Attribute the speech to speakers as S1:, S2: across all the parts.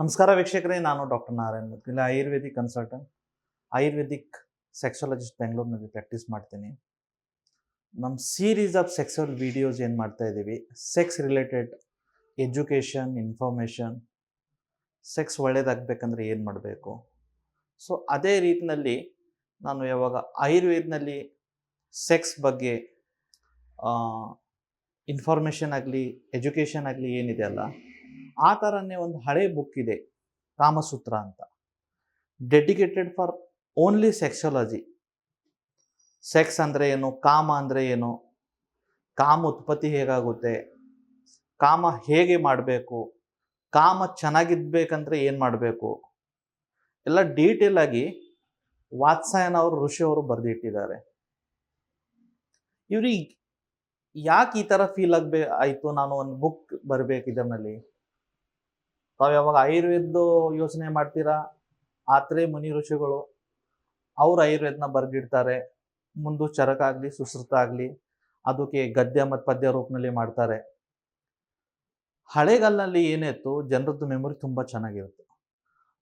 S1: ನಮಸ್ಕಾರ ವೀಕ್ಷಕರೇ, ನಾನು ಡಾಕ್ಟರ್ ನಾರಾಯಣ್ ಇಲ್ಲಿ ಆಯುರ್ವೇದಿಕ್ ಕನ್ಸಲ್ಟೆಂಟ್, ಆಯುರ್ವೇದಿಕ್ ಸೆಕ್ಸಾಲಜಿಸ್ಟ್ ಬೆಂಗಳೂರಿನಲ್ಲಿ ಪ್ರಾಕ್ಟೀಸ್ ಮಾಡ್ತೀನಿ. ನಮ್ಮ ಸೀರೀಸ್ ಆಫ್ ಸೆಕ್ಸುವಲ್ ವಿಡಿಯೋಸ್ ಏನು ಮಾಡ್ತಾ ಇದ್ದೀವಿ? Sex related education information sex ಒಳ್ಳೇದಾಗಬೇಕಂದ್ರೆ ಏನು ಮಾಡಬೇಕು? ಸೊ ಅದೇ ರೀತಿಯಲ್ಲಿ ನಾನು ಯಾವಾಗ ಆಯುರ್ವೇದನಲ್ಲಿ ಸೆಕ್ಸ್ ಬಗ್ಗೆ ಇನ್ಫಾರ್ಮೇಷನ್ ಆಗಲಿ ಎಜುಕೇಷನ್ ಆಗಲಿ ಏನಿದೆ ಅಲ್ಲ ಆ ಥರನೇ ಒಂದು ಹಳೆ ಬುಕ್ ಇದೆ, ಕಾಮಸೂತ್ರ ಅಂತ. Dedicated for only sexology sex ಅಂದರೆ ಏನು? ಕಾಮ ಅಂದರೆ ಏನು? ಕಾಮ ಉತ್ಪತ್ತಿ ಹೇಗಾಗುತ್ತೆ? ಕಾಮ ಹೇಗೆ ಮಾಡಬೇಕು? ಕಾಮ ಚೆನ್ನಾಗಿದ್ಬೇಕಂದ್ರೆ ಏನು ಮಾಡಬೇಕು? ಎಲ್ಲ ಡೀಟೇಲ್ ಆಗಿ ವಾತ್ಸಾಯನ ಅವರು, ಋಷಿ ಅವರು ಬರೆದಿಟ್ಟಿದ್ದಾರೆ. ಇವ್ರಿಗೆ ಯಾಕೆ ಈ ಥರ ಫೀಲ್ ಆಗ್ಬೇ ಆಯಿತು? ನಾನು ಒಂದು ಬುಕ್ ಬರಬೇಕು ಇದರಲ್ಲಿ. ತಾವು ಯಾವಾಗ ಆಯುರ್ವೇದ ಯೋಚನೆ ಮಾಡ್ತೀರಾ? ಆತ್ರೆ ಮುನಿ ಋಷಿಗಳು, ಅವ್ರು ಆಯುರ್ವೇದನ ಬರೆದಿಡ್ತಾರೆ ಮುಂದೆ ಚರಕ ಆಗಲಿ ಸುಶ್ರುತ ಆಗಲಿ, ಅದಕ್ಕೆ ಗದ್ಯ ಮತ್ತು ಪದ್ಯ ರೂಪದಲ್ಲಿ ಮಾಡ್ತಾರೆ. ಹಳೆಗಾಲದಲ್ಲಿ ಏನಿತ್ತು, ಜನರದ್ದು ಮೆಮೊರಿ ತುಂಬ ಚೆನ್ನಾಗಿರುತ್ತೆ.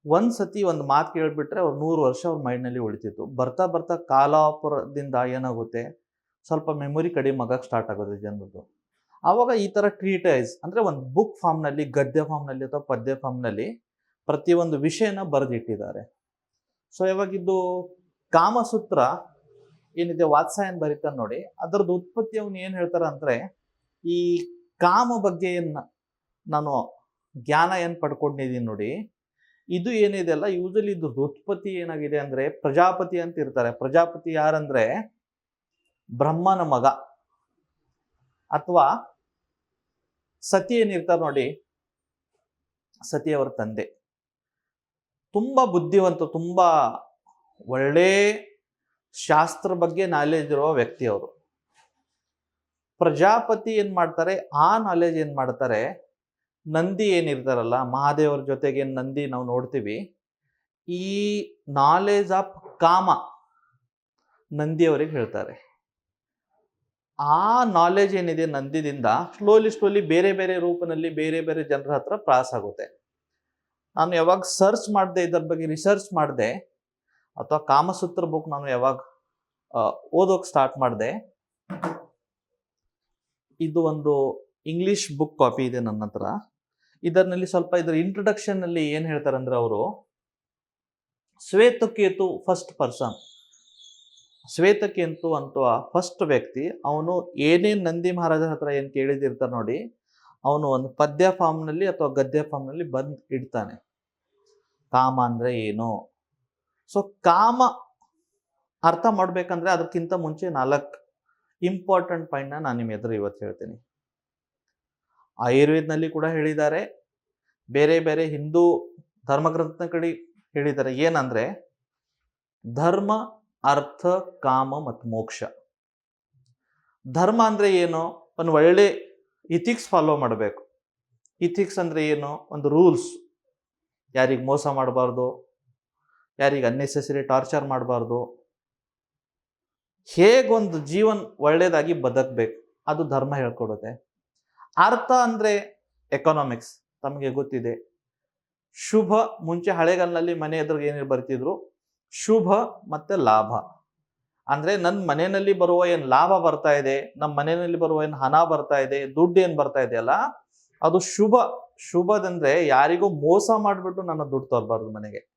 S1: ಒಂದು ಸತಿ ಒಂದು ಮಾತು ಕೇಳಿಬಿಟ್ರೆ ಅವ್ರು ನೂರು ವರ್ಷ ಅವ್ರ ಮೈಂಡ್ನಲ್ಲಿ ಉಳಿತಿತ್ತು. ಬರ್ತಾ ಬರ್ತಾ ಕಾಲಾಪುರದಿಂದ ಏನಾಗುತ್ತೆ, ಸ್ವಲ್ಪ ಮೆಮೊರಿ ಕಡಿಮೆ ಆಗಕ್ಕೆ ಸ್ಟಾರ್ಟ್ ಆಗುತ್ತೆ ಜನರದ್ದು. ಆವಾಗ ಈ ಥರ ಟ್ರೀಟೈಸ್ ಅಂದರೆ ಒಂದು ಬುಕ್ ಫಾರ್ಮ್ನಲ್ಲಿ ಗದ್ಯ ಫಾರ್ಮ್ನಲ್ಲಿ ಅಥವಾ ಪದ್ಯ ಫಾರ್ಮ್ನಲ್ಲಿ ಪ್ರತಿಯೊಂದು ವಿಷಯನ ಬರೆದಿಟ್ಟಿದ್ದಾರೆ. ಸೊ ಯಾವಾಗಿದ್ದು ಕಾಮಸೂತ್ರ ಏನಿದೆ ವಾತ್ಸಾಯನ್ ಬರೀತಾನೆ ನೋಡಿ, ಅದರದ್ದು ಉತ್ಪತ್ತಿ ಅವನು ಏನು ಹೇಳ್ತಾರೆ ಅಂದರೆ ಈ ಕಾಮ ಬಗ್ಗೆ ನಾನು ಜ್ಞಾನ ಏನು ಪಡ್ಕೊಂಡಿದ್ದೀನಿ ನೋಡಿ, ಇದು ಏನಿದೆ ಅಲ್ಲ ಯೂಸಲಿ ಇದ್ರದ್ದು ಉತ್ಪತ್ತಿ ಏನಾಗಿದೆ ಅಂದರೆ ಪ್ರಜಾಪತಿ ಅಂತ ಇರ್ತಾರೆ. ಪ್ರಜಾಪತಿ ಯಾರಂದರೆ ಬ್ರಹ್ಮನ ಮಗ. ಅಥವಾ ಸತಿ ಏನಿರ್ತಾರೆ ನೋಡಿ, ಸತಿಯವರ ತಂದೆ. ತುಂಬ ಬುದ್ಧಿವಂತ, ತುಂಬ ಒಳ್ಳೆ ಶಾಸ್ತ್ರ ಬಗ್ಗೆ ನಾಲೆಜ್ ಇರುವ ವ್ಯಕ್ತಿ ಅವರು ಪ್ರಜಾಪತಿ ಏನ್ ಮಾಡ್ತಾರೆ, ಆ ನಾಲೆಜ್ ಏನ್ ಮಾಡ್ತಾರೆ, ನಂದಿ ಏನಿರ್ತಾರಲ್ಲ, ಮಹಾದೇವರ ಜೊತೆಗೆ ನಂದಿ ನಾವು ನೋಡ್ತೀವಿ. ಈ ನಾಲೆಜ್ ಆಫ್ ಕಾಮ ನಂದಿಯವರಿಗೆ ಹೇಳ್ತಾರೆ. ಆ ನಾಲೆಜ್ ಏನಿದೆ ನಂದಿದಿಂದ ಸ್ಲೋಲಿ ಸ್ಲೋಲಿ ಬೇರೆ ಬೇರೆ ರೂಪದಲ್ಲಿ ಬೇರೆ ಬೇರೆ ಜನರ ಹತ್ರ ಪ್ರಾಸ್ ಆಗುತ್ತೆ. ನಾನು ಯಾವಾಗ ಸರ್ಚ್ ಮಾಡಿದೆ ಇದರ ಬಗ್ಗೆ ರಿಸರ್ಚ್ ಮಾಡಿದೆ, ಅಥವಾ ಕಾಮಸೂತ್ರ ಬುಕ್ ನಾನು ಯಾವಾಗ ಓದೋಕೆ ಸ್ಟಾರ್ಟ್ ಮಾಡಿದೆ, ಇದು ಒಂದು ಇಂಗ್ಲಿಷ್ ಬುಕ್ ಕಾಪಿ ಇದೆ ನನ್ನ ಹತ್ರ. ಇದರಲ್ಲಿ ಸ್ವಲ್ಪ ಇದರ ಇಂಟ್ರೊಡಕ್ಷನ್ ಅಲ್ಲಿ ಏನ್ ಹೇಳ್ತಾರೆ ಅಂದರೆ ಅವರು, ಶ್ವೇತಕೇತು ಫಸ್ಟ್ ಪರ್ಸನ್ ಶ್ವೇತಕೇತು ಅಂತ ಫಸ್ಟ್ ವ್ಯಕ್ತಿ, ಅವನು ಏನೇನು ನಂದಿ ಮಹಾರಾಜರ ಹತ್ರ ಏನು ಕೇಳಿದಿರ್ತಾರೆ ನೋಡಿ, ಅವನು ಒಂದು ಪದ್ಯ ಫಾರ್ಮ್ನಲ್ಲಿ ಅಥವಾ ಗದ್ಯ ಫಾರ್ಮ್ನಲ್ಲಿ ಬಂದು ಇಡ್ತಾನೆ. ಕಾಮ ಅಂದರೆ ಏನು? ಸೊ ಕಾಮ ಅರ್ಥ ಮಾಡಬೇಕಂದ್ರೆ ಅದಕ್ಕಿಂತ ಮುಂಚೆ ನಾಲ್ಕು ಇಂಪಾರ್ಟೆಂಟ್ ಪಾಯಿಂಟ್ನ ನಾನು ನಿಮ್ಮ ಎದುರು ಇವತ್ತು ಹೇಳ್ತೀನಿ. ಆಯುರ್ವೇದ್ನಲ್ಲಿ ಕೂಡ ಹೇಳಿದ್ದಾರೆ. ಬೇರೆ ಬೇರೆ ಹಿಂದೂ ಧರ್ಮಗ್ರಂಥ ಕಡೆ ಹೇಳಿದ್ದಾರೆ. ಏನಂದರೆ, ಧರ್ಮ ಅರ್ಥ, ಕಾಮ ಮತ್ತು ಮೋಕ್ಷ. ಧರ್ಮ ಅಂದರೆ ಏನು? ಒಂದು ಒಳ್ಳೆ ಇಥಿಕ್ಸ್ ಫಾಲೋ ಮಾಡಬೇಕು. ಇಥಿಕ್ಸ್ ಅಂದರೆ ಏನು? ಒಂದು ರೂಲ್ಸ್ ಯಾರಿಗೆ ಮೋಸ ಮಾಡಬಾರ್ದು, ಯಾರಿಗೆ ಅನ್ನೆಸೆಸರಿ ಟಾರ್ಚರ್ ಮಾಡಬಾರ್ದು. ಹೇಗೊಂದು ಜೀವನ್ ಒಳ್ಳೆಯದಾಗಿ ಬದುಕಬೇಕು. ಅದು ಧರ್ಮ ಹೇಳ್ಕೊಡುತ್ತೆ. ಅರ್ಥ ಅಂದರೆ ಎಕನಾಮಿಕ್ಸ್ ತಮಗೆ ಗೊತ್ತಿದೆ. ಶುಭ ಮುಂಚೆ ಹಳೆಗಾಲದಲ್ಲಿ ಮನೆ ಎದುರಿಗೆ ಏನೇನು ಬರ್ತಿದ್ರು? ಶುಭ ಮತ್ತೆ ಲಾಭ. ಅಂದ್ರೆ ನನ್ನ ಮನೆಯಲ್ಲಿ ಬರುವ ಏನು ಲಾಭ ಬರ್ತಾ ಇದೆ ನಮ್ಮ ಮನೆಯಲ್ಲಿ ಬರುವ ಏನು ಹಣ ಬರ್ತಾ ಇದೆ, ದುಡ್ಡು ಏನು ಬರ್ತಾ ಇದೆಯಲ್ಲ ಅದು ಶುಭ. ಶುಭದಂದ್ರೆ ಯಾರಿಗೂ ಮೋಸ ಮಾಡಿಬಿಟ್ಟು ನನ್ನ ದುಡ್ಡು ತರಬಾರ್ದು ಮನೆಗೆ.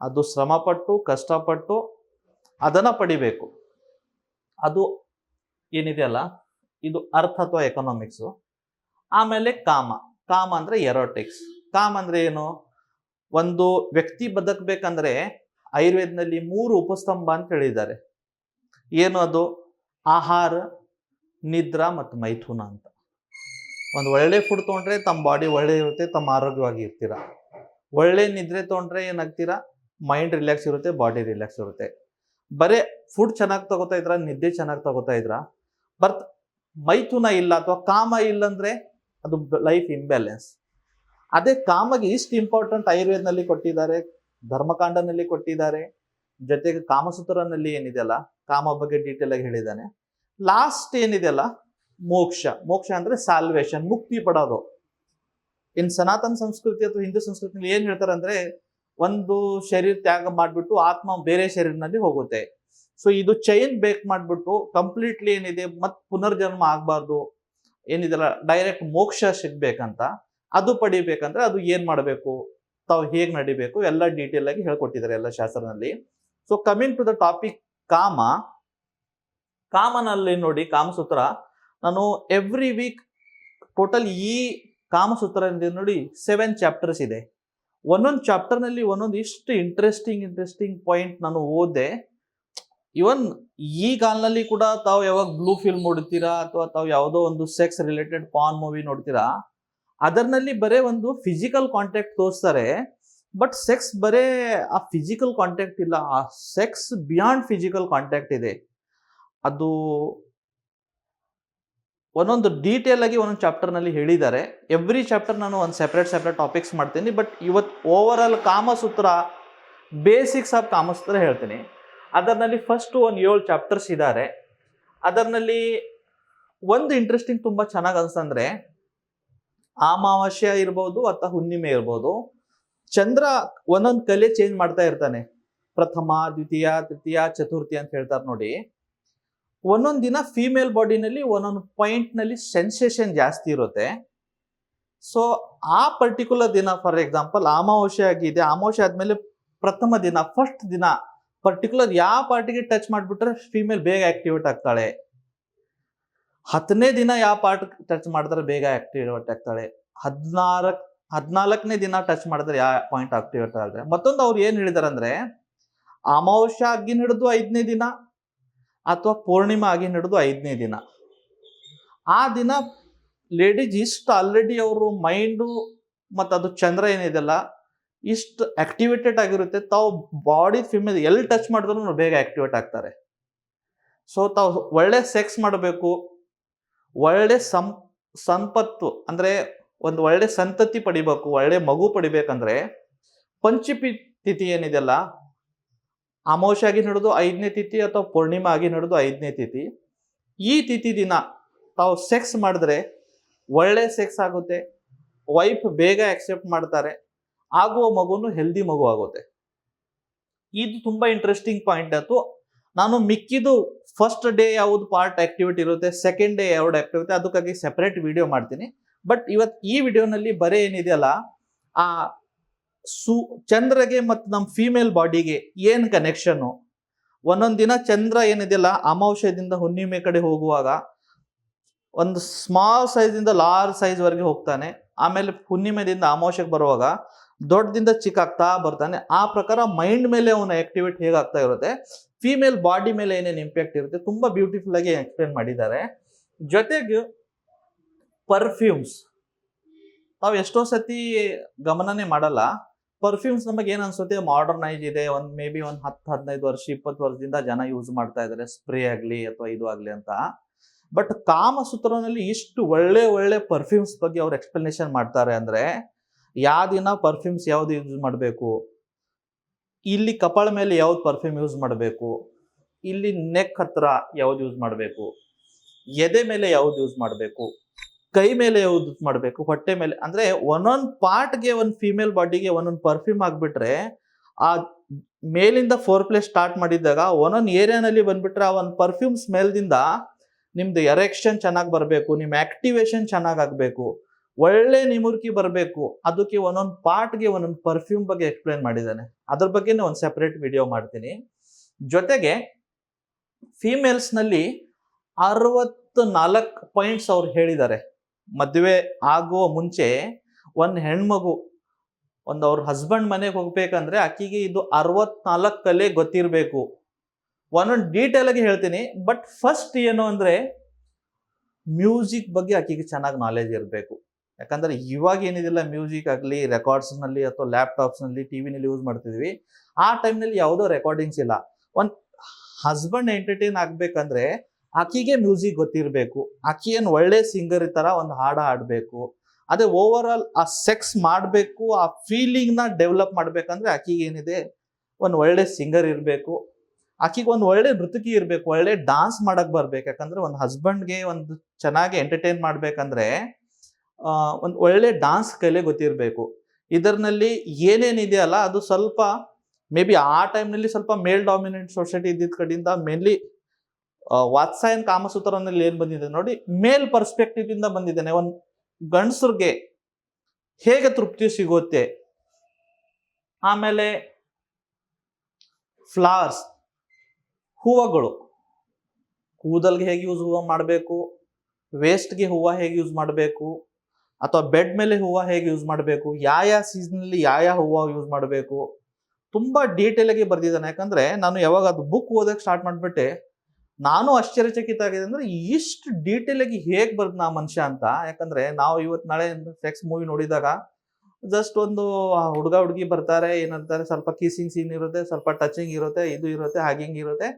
S1: ಅದು ಶ್ರಮಪಟ್ಟು, ಕಷ್ಟಪಟ್ಟು ಅದನ್ನ ಪಡಿಬೇಕು. ಅದು ಏನಿದೆಯಲ್ಲ ಇದು ಅರ್ಥ ಅಥವಾ ಎಕನಾಮಿಕ್ಸು ಆಮೇಲೆ ಕಾಮ. ಕಾಮ ಅಂದ್ರೆ ಎರೋಟಿಕ್ಸ್ ಕಾಮ ಅಂದ್ರೆ ಏನು? ಒಂದು ವ್ಯಕ್ತಿ ಬದುಕಬೇಕಂದ್ರೆ ಆಯುರ್ವೇದನಲ್ಲಿ ಮೂರು ಉಪಸ್ತಂಭ ಅಂತ ಹೇಳಿದ್ದಾರೆ. ಏನು ಅದು? ಆಹಾರ, ನಿದ್ರಾ ಮತ್ತು ಮೈಥುನ ಅಂತ. ಒಂದು ಒಳ್ಳೆ ಫುಡ್ ತೊಗೊಂಡ್ರೆ ತಮ್ಮ ಬಾಡಿ ಒಳ್ಳೆ ಇರುತ್ತೆ, ತಮ್ಮ ಆರೋಗ್ಯವಾಗಿ ಇರ್ತೀರಾ? ಒಳ್ಳೆ ನಿದ್ರೆ ತೊಗೊಂಡ್ರೆ ಏನಾಗ್ತೀರಾ? ಮೈಂಡ್ ರಿಲ್ಯಾಕ್ಸ್ ಇರುತ್ತೆ ಬಾಡಿ ರಿಲ್ಯಾಕ್ಸ್ ಇರುತ್ತೆ. ಬರೇ ಫುಡ್ ಚೆನ್ನಾಗಿ ತಗೋತಾ ಇದ್ರ, ನಿದ್ದೆ ಚೆನ್ನಾಗಿ ತಗೋತಾ ಇದ್ರ? ಬರ್ತ್ ಮೈಥುನ ಇಲ್ಲ ಅಥವಾ ಕಾಮ ಇಲ್ಲಂದ್ರೆ ಅದು ಲೈಫ್ ಇಂಬ್ಯಾಲೆನ್ಸ್ ಅದೇ ಕಾಮಗೆ ಇಷ್ಟು ಇಂಪಾರ್ಟೆಂಟ್ ಆಯುರ್ವೇದನಲ್ಲಿ ಕೊಟ್ಟಿದ್ದಾರೆ. ಧರ್ಮಕಾಂಡನಲ್ಲಿ ಕೊಟ್ಟಿದ್ದಾರೆ. ಜೊತೆಗೆ ಕಾಮಸೂತ್ರನಲ್ಲಿ ಏನಿದೆಯಲ್ಲ ಕಾಮ ಬಗ್ಗೆ ಡೀಟೇಲ್ ಆಗಿ ಹೇಳಿದ್ದಾನೆ. ಲಾಸ್ಟ್ ಏನಿದೆಯಲ್ಲ ಮೋಕ್ಷ. ಮೋಕ್ಷ ಅಂದ್ರೆ ಸಾಲ್ವೇಷನ್ ಮುಕ್ತಿ ಪಡೋದು. ಇನ್ ಸನಾತನ ಸಂಸ್ಕೃತಿ ಅಥವಾ ಹಿಂದೂ ಸಂಸ್ಕೃತಿಯಲ್ಲಿ ಏನ್ ಹೇಳ್ತಾರೆ ಅಂದ್ರೆ, ಒಂದು ಶರೀರ ತ್ಯಾಗ ಮಾಡಿಬಿಟ್ಟು ಆತ್ಮ ಬೇರೆ ಶರೀರನಲ್ಲಿ ಹೋಗುತ್ತೆ. ಸೊ ಇದು ಚೈನ್ ಬೇಕ್ ಮಾಡಿಬಿಟ್ಟು ಕಂಪ್ಲೀಟ್ಲಿ ಏನಿದೆ, ಮತ್ ಪುನರ್ಜನ್ಮ ಆಗ್ಬಾರ್ದು. ಏನಿದೆಲ್ಲ ಡೈರೆಕ್ಟ್ ಮೋಕ್ಷ ಸಿಗ್ಬೇಕಂತ, ಅದು ಪಡಿಬೇಕಂದ್ರೆ ಅದು ಏನ್ ಮಾಡಬೇಕು? ತಾವು ಹೇಗೆ ನಡಿಬೇಕು ಎಲ್ಲ ಡೀಟೇಲ್ ಆಗಿ ಹೇಳ್ಕೊಟ್ಟಿದ್ದಾರೆ ಎಲ್ಲ ಶಾಸ್ತ್ರದಲ್ಲಿ so coming to the topic ಕಾಮ, ಕಾಮನಲ್ಲಿ ನೋಡಿ ಕಾಮಸೂತ್ರ. ನಾನು ಎವ್ರಿ ವೀಕ್ ಟೋಟಲ್ ಈ ಕಾಮಸೂತ್ರ ನೋಡಿ ಸೆವೆನ್ ಚಾಪ್ಟರ್ಸ್ ಇದೆ. ಒಂದೊಂದು ಚಾಪ್ಟರ್ನಲ್ಲಿ ಒಂದೊಂದು ಇಷ್ಟು ಇಂಟ್ರೆಸ್ಟಿಂಗ್ ಇಂಟ್ರೆಸ್ಟಿಂಗ್ ಪಾಯಿಂಟ್ ನಾನು ಓದೆ ಇವನ್ ಈ ಕಾಲದಲ್ಲಿ ಕೂಡ ತಾವು ಯಾವಾಗ ಬ್ಲೂ ಫಿಲ್ಮ್ ನೋಡ್ತೀರಾ ಅಥವಾ ತಾವು ಯಾವುದೋ ಒಂದು ಸೆಕ್ಸ್ ರಿಲೇಟೆಡ್ ಪಾನ್ ಮೂವಿ ನೋಡ್ತೀರಾ ಅದರಲ್ಲಿ ಬರೇ ಒಂದು ಫಿಸಿಕಲ್ ಕಾಂಟ್ಯಾಕ್ಟ್ ತೋರಿಸ್ತಾರೆ ಬಟ್ ಸೆಕ್ಸ್ ಬರೇ ಆ ಫಿಸಿಕಲ್ ಕಾಂಟ್ಯಾಕ್ಟ್ ಇಲ್ಲ, ಆ ಸೆಕ್ಸ್ ಬಿಯಾಂಡ್ ಫಿಸಿಕಲ್ ಕಾಂಟ್ಯಾಕ್ಟ್ ಇದೆ. ಅದು ಒಂದೊಂದು ಡೀಟೇಲ್ ಆಗಿ ಒಂದೊಂದು ಚಾಪ್ಟರ್ನಲ್ಲಿ ಹೇಳಿದ್ದಾರೆ. ಎವ್ರಿ ಚಾಪ್ಟರ್ ನಾನು ಒಂದು ಸೆಪ್ರೇಟ್ ಸೆಪ್ರೇಟ್ ಟಾಪಿಕ್ಸ್ ಮಾಡ್ತೀನಿ ಬಟ್ ಇವತ್ತು over all Kamasutra basics of Kamasutra ಹೇಳ್ತೀನಿ. ಅದರಲ್ಲಿ ಫಸ್ಟ್ ಒಂದು ಏಳು ಚಾಪ್ಟರ್ಸ್ ಇದ್ದಾರೆ ಅದರಲ್ಲಿ ಒಂದು ಇಂಟ್ರೆಸ್ಟಿಂಗ್ ತುಂಬ ಚೆನ್ನಾಗಿ ಅನ್ಸಂದ್ರೆ ಅಮಾವಾಸ್ಯ ಇರ್ಬೋದು ಅಥವಾ ಹುಣ್ಣಿಮೆ ಇರ್ಬೋದು, ಚಂದ್ರ ಒಂದೊಂದು ಕಲೆ ಚೇಂಜ್ ಮಾಡ್ತಾ ಇರ್ತಾನೆ. ಪ್ರಥಮ, ದ್ವಿತೀಯ, ತೃತೀಯ, ಚತುರ್ಥಿ ಅಂತ ಹೇಳ್ತಾರೆ ನೋಡಿ. ಒಂದೊಂದು ದಿನ ಫೀಮೇಲ್ ಬಾಡಿನಲ್ಲಿ ಒಂದೊಂದು ಪಾಯಿಂಟ್ನಲ್ಲಿ ಸೆನ್ಸೇಷನ್ ಜಾಸ್ತಿ ಇರುತ್ತೆ. ಸೊ ಆ ಪರ್ಟಿಕ್ಯುಲರ್ ದಿನ ಫಾರ್ ಎಕ್ಸಾಂಪಲ್ ಅಮಾವಾಸ್ಯ ಆಗಿದೆ, ಅಮಾವಾಸ್ಯ ಆದಮೇಲೆ ಪ್ರಥಮ ದಿನ ಫಸ್ಟ್ ದಿನ ಪರ್ಟಿಕ್ಯುಲರ್ ಯಾವ ಪಾರ್ಟಿಗೆ ಟಚ್ ಮಾಡಿಬಿಟ್ರೆ ಫೀಮೇಲ್ ಬೇಗ ಆಕ್ಟಿವೇಟ್ ಆಗ್ತಾಳೆ. ಹತ್ತನೇ ದಿನ ಯಾವ ಪಾರ್ಟ್ ಟಚ್ ಮಾಡಿದ್ರೆ ಬೇಗ ಆಕ್ಟಿವೇಟ್ ಆಗ್ತಾಳೆ? ಹದಿನಾರಕ್ ಹದಿನಾಲ್ಕನೇ ದಿನ ಟಚ್ ಮಾಡಿದ್ರೆ ಯಾವ ಪಾಯಿಂಟ್ ಆಕ್ಟಿವೇಟ್ ಆಗ್ತಾರೆ ಮತ್ತೊಂದು ಅವ್ರು ಏನು ಹೇಳಿದಾರೆ ಅಂದ್ರೆ, ಅಮಾವಾಸ್ಯ ಆಗಿನ ಹಿಡಿದು ಐದನೇ ದಿನ ಅಥವಾ ಪೂರ್ಣಿಮಾ ಆಗಿ ಹಿಡಿದು ಐದನೇ ದಿನ. ಆ ದಿನ ಲೇಡೀಸ್ ಇಷ್ಟು ಆಲ್ರೆಡಿ ಅವರು ಮೈಂಡು ಮತ್ತು ಅದು ಚಂದ್ರ ಏನಿದೆಲ್ಲ ಇಷ್ಟು ಆಕ್ಟಿವೇಟೆಡ್ ಆಗಿರುತ್ತೆ. ತಾವು ಬಾಡಿ ಫಿಮೇಲ್ ಎಲ್ಲಿ ಟಚ್ ಮಾಡಿದ್ರು ಬೇಗ ಆಕ್ಟಿವೇಟ್ ಆಗ್ತಾರೆ. ಸೊ ತಾವು ಒಳ್ಳೆ ಸೆಕ್ಸ್ ಮಾಡಬೇಕು. ಒಳ್ಳೆ ಸಂ, ಸಂಪತ್ತು ಅಂದ್ರೆ ಒಂದು ಒಳ್ಳೆ ಸಂತತಿ ಪಡಿಬೇಕು, ಒಳ್ಳೆ ಮಗು ಪಡಿಬೇಕಂದ್ರೆ ಪಂಚಮಿ ತಿಥಿ ಏನಿದೆಯಲ್ಲ, ಅಮಾವಾಸ್ಯ ಆಗಿ ನಡೆದು ಐದನೇ ತಿಥಿ ಅಥವಾ ಪೂರ್ಣಿಮಾ ಆಗಿ ನಡೆದು ಐದನೇ ತಿಥಿ, ಈ ತಿಥಿ ದಿನ ತಾವು ಸೆಕ್ಸ್ ಮಾಡಿದ್ರೆ ಒಳ್ಳೆ ಸೆಕ್ಸ್ ಆಗುತ್ತೆ ವೈಫ್ ಬೇಗ ಆಕ್ಸೆಪ್ಟ್ ಮಾಡ್ತಾರೆ, ಆಗುವ ಮಗುನು ಹೆಲ್ದಿ ಮಗು ಆಗುತ್ತೆ. ಇದು ತುಂಬಾ ಇಂಟ್ರೆಸ್ಟಿಂಗ್ ಪಾಯಿಂಟ್ ಆಯ್ತು ನಾನು ಮಿಕ್ಕಿದು ಫಸ್ಟ್ ಡೇ ಯಾವ್ದು ಪಾರ್ಟ್ ಆಕ್ಟಿವಿಟಿ ಇರುತ್ತೆ ಸೆಕೆಂಡ್ ಡೇ ಯಾವ್ದು ಆಕ್ಟಿವಿಟಿ ಅದಕ್ಕಾಗಿ ಸೆಪರೇಟ್ ವಿಡಿಯೋ ಮಾಡ್ತೀನಿ. ಬಟ್ ಇವತ್ತು ಈ ವಿಡಿಯೋನಲ್ಲಿ ಬರೀ ಏನಿದೆಯಲ್ಲ, ಆ ಸು, ಚಂದ್ರಗೆ ಮತ್ತು ನಮ್ಮ ಫೀಮೇಲ್ ಬಾಡಿಗೆ ಏನು ಕನೆಕ್ಷನ್ನು ಒಂದೊಂದು ದಿನ ಚಂದ್ರ ಏನಿದೆಯಲ್ಲ ಅಮಾವಾಸ್ಯದಿಂದ ಹುಣ್ಣಿಮೆ ಕಡೆ ಹೋಗುವಾಗ ಒಂದು ಸ್ಮಾಲ್ ಸೈಜಿಂದ ಲಾರ್ಜ್ ಸೈಜ್ವರೆಗೆ ಹೋಗ್ತಾನೆ. ಆಮೇಲೆ ಹುಣ್ಣಿಮೆದಿಂದ ಅಮಾವಾಸ್ಯಕ್ಕೆ ಬರುವಾಗ ದೊಡ್ಡದಿಂದ ಚಿಕ್ಕಾಗ್ತಾ ಬರ್ತಾನೆ. ಆ ಪ್ರಕಾರ ಮೈಂಡ್ ಮೇಲೆ ಅವನ ಆಕ್ಟಿವೇಟ್ ಹೇಗಾಗ್ತಾ ಇರುತ್ತೆ? ಫೀಮೇಲ್ ಬಾಡಿ ಮೇಲೆ ಏನೇನು ಇಂಪ್ಯಾಕ್ಟ್ ಇರುತ್ತೆ ತುಂಬಾ ಬ್ಯೂಟಿಫುಲ್ ಆಗಿ ಎಕ್ಸ್ಪ್ಲೇನ್ ಮಾಡಿದ್ದಾರೆ. ಜೊತೆಗೆ ಪರ್ಫ್ಯೂಮ್ಸ್ ನಾವು ಎಷ್ಟೋ ಸತಿ ಗಮನನೇ ಮಾಡಲ್ಲ. ಪರ್ಫ್ಯೂಮ್ಸ್ ನಮಗೆ ಏನ್ ಅನ್ಸುತ್ತೆ? ಮಾಡರ್ನೈಸ್ ಇದೆ. ಒಂದ್ ಮೇ ಬಿ ಒಂದ್ ಹತ್ತು, ಹದಿನೈದು ವರ್ಷ, ಇಪ್ಪತ್ತು ವರ್ಷದಿಂದ ಜನ ಯೂಸ್ ಮಾಡ್ತಾ ಇದ್ದಾರೆ ಸ್ಪ್ರೇ ಆಗ್ಲಿ ಅಥವಾ ಇದು ಆಗ್ಲಿ ಅಂತ. ಬಟ್ ಕಾಮಸೂತ್ರನಲ್ಲಿ ಇಷ್ಟು ಒಳ್ಳೆ ಒಳ್ಳೆ ಪರ್ಫ್ಯೂಮ್ಸ್ ಬಗ್ಗೆ ಅವ್ರು ಎಕ್ಸ್ಪ್ಲನೇಷನ್ ಮಾಡ್ತಾರೆ ಅಂದ್ರೆ ಯಾವ ದಿನ ಪರ್ಫ್ಯೂಮ್ಸ್ ಯಾವ್ದು ಯೂಸ್ ಮಾಡಬೇಕು? ಇಲ್ಲಿ ಕಪಾಳ ಮೇಲೆ ಯಾವ್ದು ಪರ್ಫ್ಯೂಮ್ ಯೂಸ್ ಮಾಡಬೇಕು? ಇಲ್ಲಿ ನೆಕ್ ಹತ್ರ ಯಾವ್ದು ಯೂಸ್ ಮಾಡಬೇಕು? ಎದೆ ಮೇಲೆ ಯಾವ್ದು ಯೂಸ್ ಮಾಡಬೇಕು? ಕೈ ಮೇಲೆ ಯಾವ್ದು ಯೂಸ್ ಮಾಡಬೇಕು? ಹೊಟ್ಟೆ ಮೇಲೆ, ಅಂದ್ರೆ ಒಂದೊಂದು ಪಾರ್ಟ್ಗೆ ಒಂದು ಫಿಮೇಲ್ ಬಾಡಿಗೆ ಒಂದೊಂದು ಪರ್ಫ್ಯೂಮ್ ಆಗ್ಬಿಟ್ರೆ ಆ ಮೇಲಿಂದ ಫೋರ್ ಪ್ಲೇ ಸ್ಟಾರ್ಟ್ ಮಾಡಿದಾಗ ಒಂದೊಂದು ಏರಿಯಾನಲ್ಲಿ ಬಂದ್ಬಿಟ್ರೆ ಆ ಒಂದು ಪರ್ಫ್ಯೂಮ್ ಸ್ಮೆಲ್ದಿಂದ ನಿಮ್ದು ಎರೆಕ್ಷನ್ ಚೆನ್ನಾಗಿ ಬರಬೇಕು ನಿಮ್ಮ ಆಕ್ಟಿವೇಶನ್ ಚೆನ್ನಾಗಿ ಆಗಬೇಕು. ಒಳ್ಳೆ ನಿಮುರ್ಕಿ ಬರಬೇಕು. ಅದಕ್ಕೆ ಒಂದೊಂದು ಪಾರ್ಟ್ಗೆ ಒಂದೊಂದು ಪರ್ಫ್ಯೂಮ್ ಬಗ್ಗೆ ಎಕ್ಸ್ಪ್ಲೇನ್ ಮಾಡಿದ್ದಾನೆ. ಅದ್ರ ಬಗ್ಗೆನೇ ಒಂದು ಸೆಪರೇಟ್ ವಿಡಿಯೋ ಮಾಡ್ತೀನಿ. ಜೊತೆಗೆ ಫೀಮೇಲ್ಸ್ನಲ್ಲಿ ಅರವತ್ತು ನಾಲ್ಕು ಪಾಯಿಂಟ್ಸ್ ಅವ್ರು ಹೇಳಿದ್ದಾರೆ. ಮದುವೆ ಆಗುವ ಮುಂಚೆ ಒಂದು ಹೆಣ್ಮಗು, ಒಂದು ಅವ್ರ ಹಸ್ಬೆಂಡ್ ಮನೆಗೆ ಹೋಗ್ಬೇಕಂದ್ರೆ ಆಕಿಗೆ ಇದು ಅರವತ್ನಾಲ್ಕು ಕಲೆ ಗೊತ್ತಿರಬೇಕು. ಒಂದೊಂದು ಡೀಟೇಲ್ ಆಗಿ ಹೇಳ್ತೀನಿ. ಬಟ್ ಫಸ್ಟ್ ಏನು ಅಂದ್ರೆ ಮ್ಯೂಸಿಕ್ ಬಗ್ಗೆ ಆಕಿಗೆ ಚೆನ್ನಾಗಿ ನಾಲೆಜ್ ಇರಬೇಕು. ಯಾಕಂದ್ರೆ ಇವಾಗ ಏನಿದಿಲ್ಲ ಮ್ಯೂಸಿಕ್ ಆಗಲಿ, ರೆಕಾರ್ಡ್ಸ್ನಲ್ಲಿ ಅಥವಾ ಲ್ಯಾಪ್ಟಾಪ್ಸ್ನಲ್ಲಿ ಟಿ ವಿನಲ್ಲಿ ಯೂಸ್ ಮಾಡ್ತಿದ್ವಿ. ಆ ಟೈಮ್ನಲ್ಲಿ ಯಾವುದೋ ರೆಕಾರ್ಡಿಂಗ್ಸ್ ಇಲ್ಲ. ಒಂದು ಹಸ್ಬೆಂಡ್ ಎಂಟರ್ಟೈನ್ ಆಗಬೇಕಂದ್ರೆ ಆಕಿಗೆ ಮ್ಯೂಸಿಕ್ ಗೊತ್ತಿರಬೇಕು. ಆಕಿ ಏನು ಒಳ್ಳೆ ಸಿಂಗರ್ ಥರ ಒಂದು ಹಾಡು ಹಾಡಬೇಕು. ಅದೇ ಓವರ್ ಆಲ್ ಆ ಸೆಕ್ಸ್ ಮಾಡಬೇಕು, ಆ ಫೀಲಿಂಗ್ನ ಡೆವಲಪ್ ಮಾಡಬೇಕಂದ್ರೆ ಆಕಿಗೆ ಏನಿದೆ? ಒಂದು ಒಳ್ಳೆ ಸಿಂಗರ್ ಇರಬೇಕು. ಆಕಿಗೆ ಒಂದು ಒಳ್ಳೆ ನೃತಕಿ ಇರಬೇಕು, ಒಳ್ಳೆ ಡಾನ್ಸ್ ಮಾಡಕ್ಕೆ ಬರಬೇಕು. ಯಾಕಂದ್ರೆ ಒಂದು ಹಸ್ಬೆಂಡ್ಗೆ ಒಂದು ಚೆನ್ನಾಗಿ ಎಂಟರ್ಟೈನ್ ಮಾಡ್ಬೇಕಂದ್ರೆ ಒಂದು ಒಳ್ಳೆ ಡಾನ್ಸ್ ಕಲೆ ಗೊತ್ತಿರಬೇಕು. ಇದರಲ್ಲಿ ಏನೇನಿದೆಯಲ್ಲ ಅದು ಸ್ವಲ್ಪ ಮೇ ಬಿ ಆ ಟೈಮ್ನಲ್ಲಿ ಸ್ವಲ್ಪ ಮೇಲ್ ಡಾಮಿನೆಂಟ್ ಸೊಸೈಟಿ ಇದ್ದಿದ್ದ ಕಡೆಯಿಂದ ಮೇನ್ಲಿ ವಾತ್ಸಾಯನ್ ಕಾಮಸೂತ್ರನಲ್ಲಿ ಏನು ಬಂದಿದೆ ನೋಡಿ ಮೇಲ್ ಪರ್ಸ್ಪೆಕ್ಟಿವ್ ಇಂದ ಬಂದಿದ್ದೇನೆ. ಒಂದು ಗಂಡಸ್ರಿಗೆ ಹೇಗೆ ತೃಪ್ತಿ ಸಿಗುತ್ತೆ? ಆಮೇಲೆ ಫ್ಲವರ್ಸ್ ಹೂವಗಳು. ಕೂದಲ್ಗೆ ಹೇಗೆ ಯೂಸ್ ಹೂವು ಮಾಡಬೇಕು? ವೇಸ್ಟ್ಗೆ ಹೂವು ಹೇಗೆ ಯೂಸ್ ಮಾಡಬೇಕು? ಅಥವಾ ಬೆಡ್ ಮೇಲೆ ಹೂವು ಹೇಗೆ ಯೂಸ್ ಮಾಡಬೇಕು, ಯಾವ ಯಾವ ಸೀಸನಲ್ಲಿ ಯಾವ ಯಾವ ಹೂವು ಯೂಸ್ ಮಾಡಬೇಕು, ತುಂಬಾ ಡೀಟೇಲ್ ಆಗಿ ಯಾಕಂದರೆ ನಾನು ಯಾವಾಗ ಅದು ಬುಕ್ ಓದಕ್ಕೆ ಸ್ಟಾರ್ಟ್ ಮಾಡ್ಬಿಟ್ಟೆ, ನಾನು ಆಶ್ಚರ್ಯಚಕಿತ ಆಗಿದೆ ಅಂದ್ರೆ ಇಷ್ಟು ಡೀಟೇಲ್ ಆಗಿ ಹೇಗ್ ಬರ್ದ ನಾ ಮನುಷ್ಯ ಅಂತ. ಯಾಕಂದ್ರೆ ನಾವು ಇವತ್ತು ನಾಳೆ ಸೆಕ್ಸ್ ಮೂವಿ ನೋಡಿದಾಗ ಜಸ್ಟ್ ಒಂದು ಹುಡುಗ ಹುಡುಗಿ ಬರ್ತಾರೆ ಏನಂತಾರೆ ಸ್ವಲ್ಪ ಕಿಸಿಂಗ್ ಸೀನ್ ಇರುತ್ತೆ, ಸ್ವಲ್ಪ ಟಚಿಂಗ್ ಇರುತ್ತೆ, ಇದು ಇರುತ್ತೆ ಹಾಗಿಂಗ್ ಇರುತ್ತೆ.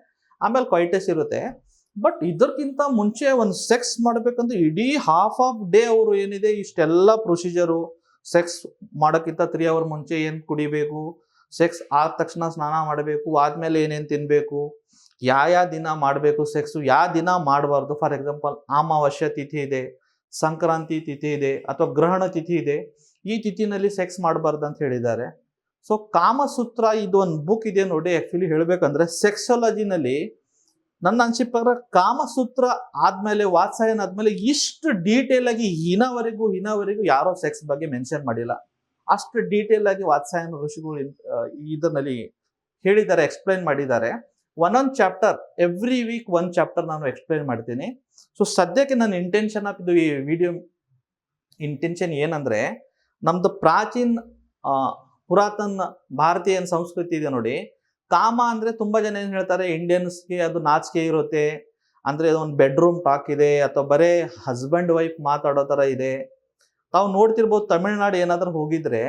S1: ಆಮೇಲೆ ಕ್ವೈಟಸ್ ಇರುತ್ತೆ. ಬಟ್ ಇದಕ್ಕಿಂತ ಮುಂಚೆ ಒಂದು ಸೆಕ್ಸ್ ಮಾಡಬೇಕಂದ್ರೆ ಇಡೀ ಹಾಫ್ ಆಫ್ ಡೇ ಅವರು ಏನಿದೆ, ಇಷ್ಟೆಲ್ಲ ಪ್ರೊಸೀಜರು ಸೆಕ್ಸ್ ಮಾಡೋಕ್ಕಿಂತ ತ್ರೀ ಅವರ್ ಮುಂಚೆ ಏನು ಕುಡಿಬೇಕು? ಸೆಕ್ಸ್ ಆದ ತಕ್ಷಣ ಸ್ನಾನ ಮಾಡಬೇಕು, ಆದಮೇಲೆ ಏನೇನು ತಿನ್ನಬೇಕು ಯಾವ ದಿನ ಮಾಡಬೇಕು ಸೆಕ್ಸು ಯಾವ ದಿನ ಮಾಡಬಾರ್ದು? ಫಾರ್ ಎಕ್ಸಾಂಪಲ್ ಅಮಾವಾಸ್ಯ ತಿಥಿ ಇದೆ, ಸಂಕ್ರಾಂತಿ ತಿಥಿ ಇದೆ, ಅಥವಾ ಗ್ರಹಣ ತಿಥಿ ಇದೆ. ಈ ತಿಥಿನಲ್ಲಿ ಸೆಕ್ಸ್ ಮಾಡಬಾರ್ದು ಅಂತ ಹೇಳಿದ್ದಾರೆ. ಸೊ ಕಾಮಸೂತ್ರ ಇದು ಒಂದು ಬುಕ್ ಇದೆ ನೋಡಿ ಆ್ಯಕ್ಚುಲಿ ಹೇಳಬೇಕಂದ್ರೆ ಸೆಕ್ಸಾಲಜಿನಲ್ಲಿ ನನ್ನ ಅನ್ಸಿ ಪ್ರಕಾರ ಕಾಮಸೂತ್ರ ಆದ್ಮೇಲೆ, ವಾತ್ಸಾಯನ ಆದ್ಮೇಲೆ ಇಷ್ಟು ಡೀಟೇಲ್ ಆಗಿ ಹಿನವರೆಗೂ ಹಿನವರೆಗೂ ಯಾರೋ ಸೆಕ್ಸ್ ಬಗ್ಗೆ ಮೆನ್ಷನ್ ಮಾಡಿಲ್ಲ. ಅಷ್ಟು ಡೀಟೇಲ್ ಆಗಿ ವಾತ್ಸಾಯನ ಋಷಿಗಳು ಇದರಲ್ಲಿ ಹೇಳಿದ್ದಾರೆ ಎಕ್ಸ್ಪ್ಲೈನ್ ಮಾಡಿದ್ದಾರೆ. ಒಂದೊಂದು ಚಾಪ್ಟರ್ ಎವ್ರಿ ವೀಕ್ ಒಂದು ಚಾಪ್ಟರ್ ನಾನು ಎಕ್ಸ್ಪ್ಲೈನ್ ಮಾಡ್ತೀನಿ. ಸೊ ಸದ್ಯಕ್ಕೆ ನನ್ನ ಇಂಟೆನ್ಷನ್ ಆಫ್ ಇದು ಈ ವಿಡಿಯೋ ಇಂಟೆನ್ಷನ್ ಏನಂದ್ರೆ, ನಮ್ದು ಪ್ರಾಚೀನ ಪುರಾತನ ಭಾರತೀಯ ಸಂಸ್ಕೃತಿ ಇದೆ ನೋಡಿ. ಕಾಮ ಅಂದ್ರೆ ತುಂಬಾ ಜನ ಏನ್ ಹೇಳ್ತಾರೆ ಇಂಡಿಯನ್ಸ್ಗೆ ಅದು ನಾಚಿಕೆ ಇರುತ್ತೆ. ಅಂದ್ರೆ ಒಂದು ಬೆಡ್ರೂಮ್ ಟಾಕ್ ಇದೆ, ಅಥವಾ ಬರೇ ಹಸ್ಬೆಂಡ್ ವೈಫ್ ಮಾತಾಡೋ ತರ ಇದೆ. ತಾವು ನೋಡ್ತಿರ್ಬೋದು ತಮಿಳ್ನಾಡು ಏನಾದರೂ ಹೋಗಿದ್ರೆ,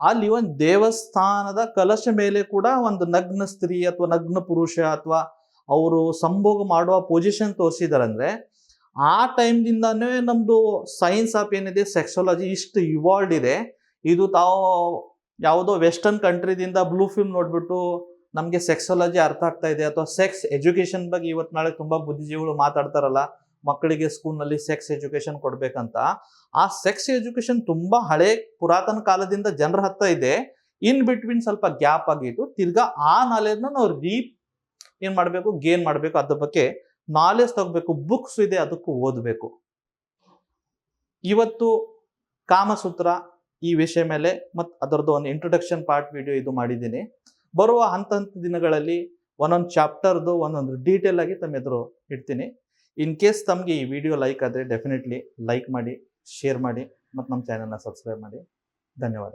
S1: ಅಲ್ಲಿ ಒಂದು ದೇವಸ್ಥಾನದ ಕಲಶ ಮೇಲೆ ಕೂಡ ಒಂದು ನಗ್ನ ಸ್ತ್ರೀ ಅಥವಾ ನಗ್ನ ಪುರುಷ ಅಥವಾ ಅವರು ಸಂಭೋಗ ಮಾಡುವ ಪೊಸಿಷನ್ ತೋರಿಸಿದಾರೆ ಅಂದ್ರೆ ಆ ಟೈಮ್ದಿಂದಾನೇ ನಮ್ಮದು ಸೈನ್ಸ್ ಆಫ್ ಏನಿದೆ ಸೆಕ್ಸಾಲಜಿ ಇಷ್ಟು ಇವಾಲ್ಡ್ ಇದೆ. ಇದು ತಾವು ಯಾವುದೋ ವೆಸ್ಟರ್ನ್ ಕಂಟ್ರಿದಿಂದ ಬ್ಲೂ ಫಿಲ್ಮ್ ನೋಡ್ಬಿಟ್ಟು ನಮಗೆ ಸೆಕ್ಸಾಲಜಿ ಅರ್ಥ ಆಗ್ತಾ ಇದೆ ಅಥವಾ ಸೆಕ್ಸ್ ಎಜುಕೇಶನ್ ಬಗ್ಗೆ ಇವತ್ತು ನಾಳೆ ತುಂಬಾ ಬುದ್ಧಿಜೀವಿಗಳು ಮಾತಾಡ್ತಾರಲ್ಲ, ಮಕ್ಕಳಿಗೆ ಸ್ಕೂಲ್ನಲ್ಲಿ ಸೆಕ್ಸ್ ಎಜುಕೇಶನ್ ಕೊಡ್ಬೇಕಂತ. ಆ ಸೆಕ್ಸ್ ಎಜುಕೇಶನ್ ತುಂಬಾ ಹಳೆ ಪುರಾತನ ಕಾಲದಿಂದ ಜನರ ಹತ್ತ ಇದೆ. ಇನ್ ಬಿಟ್ವೀನ್ ಸ್ವಲ್ಪ ಗ್ಯಾಪ್ ಆಗಿದ್ದು ತಿರ್ಗಾ ಆ ನಾಲೆಜ್ನ ನಾವು ರೀ ಏನ್ ಮಾಡ್ಬೇಕು ಗೇನ್ ಮಾಡ್ಬೇಕು, ಅದ್ರ ಬಗ್ಗೆ ನಾಲೆಜ್ ತಗೋಬೇಕು ಬುಕ್ಸ್ ಇದೆ, ಅದಕ್ಕೂ ಓದಬೇಕು. ಇವತ್ತು ಕಾಮಸೂತ್ರ ಈ ವಿಷಯ ಮೇಲೆ ಮತ್ತು ಅದರದ್ದು ಒಂದು ಇಂಟ್ರೊಡಕ್ಷನ್ ಪಾರ್ಟ್ ವಿಡಿಯೋ ಇದು ಮಾಡಿದ್ದೀನಿ. ಬರುವ ಹಂತ ಹಂತ ದಿನಗಳಲ್ಲಿ ಒಂದೊಂದು ಚಾಪ್ಟರ್ದು, ಒಂದೊಂದು ಡೀಟೇಲ್ ಆಗಿ ತಮ್ಮ ಎದುರು ಇಡ್ತೀನಿ. ಇನ್ ಕೇಸ್ ತಮಗೆ ಈ ವಿಡಿಯೋ ಲೈಕ್ ಆದರೆ ಡೆಫಿನೆಟ್ಲಿ ಲೈಕ್ ಮಾಡಿ ಶೇರ್ ಮಾಡಿ, ಮತ್ತು ನಮ್ಮ ಚಾನಲ್ನ ಸಬ್ಸ್ಕ್ರೈಬ್ ಮಾಡಿ. ಧನ್ಯವಾದ.